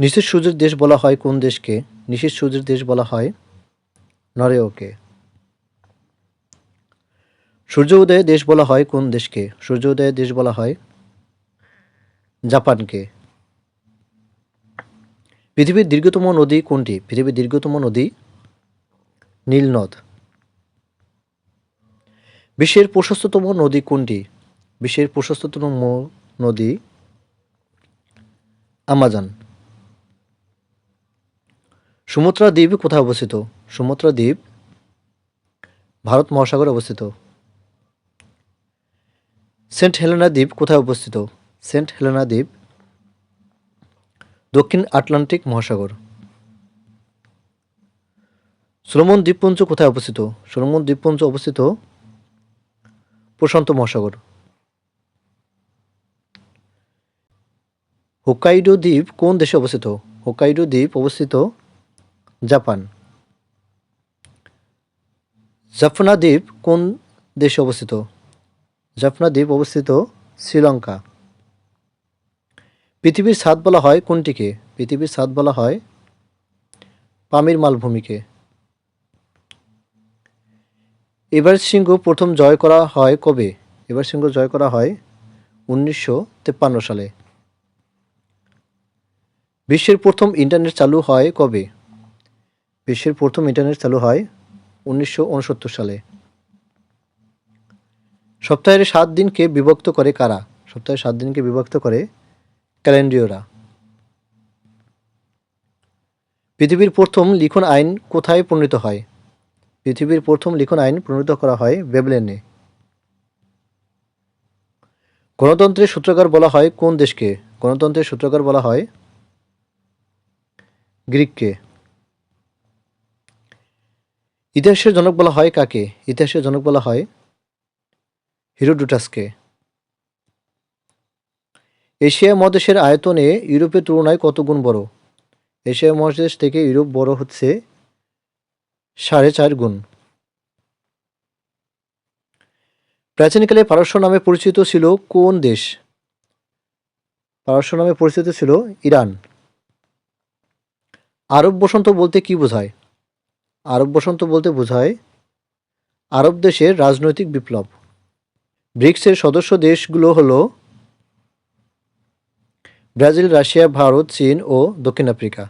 নিশীথ সূর্যের দেশ বলা হয় কোন দেশকে? নিশীথ সূর্যের দেশ বলা হয় নরেওকে সূর্য উদয়ের দেশ বলা হয় কোন দেশকে? সূর্য উদয়ের দেশ বলা হয় জাপানকে। পৃথিবীর দীর্ঘতম নদী কোনটি? পৃথিবীর দীর্ঘতম নদী নীল নদ বিশ্বের প্রশস্ততম নদী কোনটি? বিশ্বের প্রশস্ততম নদী আমাজন। সুমাত্রা দ্বীপ কোথায় অবস্থিত? সুমাত্রা দ্বীপ ভারত মহাসাগরে অবস্থিত। সেন্ট হেলেনা দ্বীপ কোথায় অবস্থিত? সেন্ট হেলেনা দ্বীপ দক্ষিণ আটলান্টিক মহাসাগর। সোলোমন দ্বীপপুঞ্জ কোথায় অবস্থিত? সোলোমন দ্বীপপুঞ্জ অবস্থিত প্রশান্ত মহাসাগর। হোক্কাইডো দ্বীপ কোন দেশে অবস্থিত? হোক্কাইডো দ্বীপ অবস্থিত জাপান। জাফনা দ্বীপ কোন দেশে অবস্থিত? জাফনা দ্বীপ অবস্থিত শ্রীলঙ্কা। পৃথিবীর স্বাদ বলা হয় কোনটিকে? পৃথিবীর স্বাদ বলা হয় পামির মালভূমিকে। এভারেস্ট সিংহ প্রথম জয় করা হয় কবে? এভারেস্ট সিংহ জয় করা হয় উনিশশো সালে। বিশ্বের প্রথম ইন্টারনেট চালু হয় কবে? বিশ্বের প্রথম ইন্টারনেট চালু হয় উনিশশো উনসত্তর সালে। সপ্তাহের সাত দিনকে বিভক্ত করে কারা? সপ্তাহের সাত দিনকে বিভক্ত করে ক্যালেন্ডীয়রা পৃথিবীর প্রথম লিখন আইন কোথায় প্রণীত হয়? পৃথিবীর প্রথম লিখন আইন প্রণীত করা হয় বেবলেনে। গণতন্ত্রের সূত্রকার বলা হয় কোন দেশকে? গণতন্ত্রের সূত্রকার বলা হয় গ্রিককে। ইতিহাসের জনক বলা হয় কাকে? ইতিহাসের জনক বলা হয় হিরোডুটাসকে। এশিয়া মহাদেশের আয়তনে ইউরোপের তুলনায় কত গুণ বড়? এশিয়া মহাদেশ থেকে ইউরোপ বড় হচ্ছে সাড়ে চার গুণ। প্রাচীনকালে পারস্য নামে পরিচিত ছিল কোন দেশ? পারস্য নামে পরিচিত ছিল ইরান। আরব বসন্ত বলতে কি বোঝায়? আরব বসন্ত বলতে বোঝায় আরব দেশের রাজনৈতিক বিপ্লব। ব্রিক্সের সদস্য দেশগুলো হলো ব্রাজিল, রাশিয়া, ভারত, চীন ও দক্ষিণ আফ্রিকা।